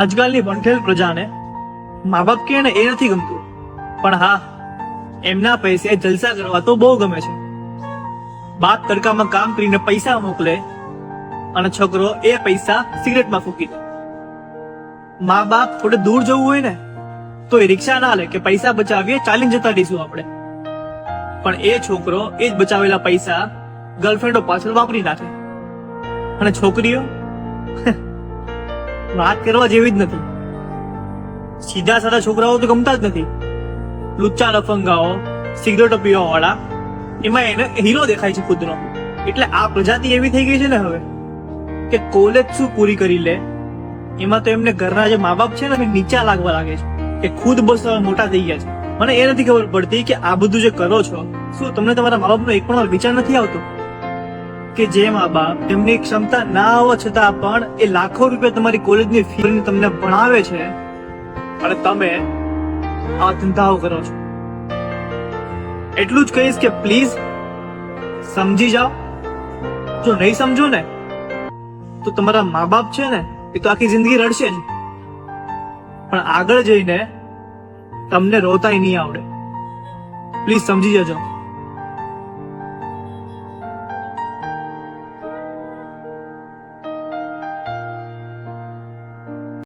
આજકાલની ભણઠેલ પ્રજાને મા બાપ કે ને એ નથી ગમતું. પણ હા, એમના પૈસે જલસા કરવા તો બહુ ગમે છે. બાપ તડકામાં કામ કરીને પૈસા મોકલે અને છોકરો એ પૈસા સિગરેટમાં ફૂકી દે. મા બાપ થોડે દૂર જવું હોય ને, તો એ રિક્ષા ના લે કે પૈસા બચાવીએ, ચાલીને જતા રહીશું આપણે. પણ એ છોકરો એ જ બચાવેલા પૈસા ગર્લફ્રેન્ડો પાછળ વાપરી નાખે. અને છોકરીઓ વાત કરવા જેવી જ નથી. સીધા સાધા છોકરાઓ તો ગમતા જ નથી. લુચ્ચા લફંગાઓ, સિગરેટો પીવા વાળા એમાં એને હીરો દેખાય છે ખુદનો. એટલે આ પ્રજાતિ એવી થઈ ગઈ છે ને હવે, કે કોલેજ શું પૂરી કરી લે? એમાં તો એમને ઘરના જે મા બાપ છે ને નીચા લાગવા લાગે છે, કે ખુદ બસ મોટા થઈ ગયા છે. મને એ નથી ખબર પડતી કે આ બધું જે કરો છો, શું તમને તમારા મા બાપનો એક પણ વિચાર નથી આવતો? કે જે મા બાપ તેમની ક્ષમતા ના હોવા છતાં પણ એ લાખો રૂપિયા તમારી કોલેજની ફી તમને ભણાવે છે, અને તમે આ ધંધાઓ કરો છો. એટલું જ કહીશ કે પ્લીઝ સમજી જાઓ. જો નહીં સમજો ને, તો તમારા મા બાપ છે ને, એ તો આખી જિંદગી રડશે જ. પણ આગળ જઈને તમને રોતાય નહીં આવડે. પ્લીઝ સમજી જજો.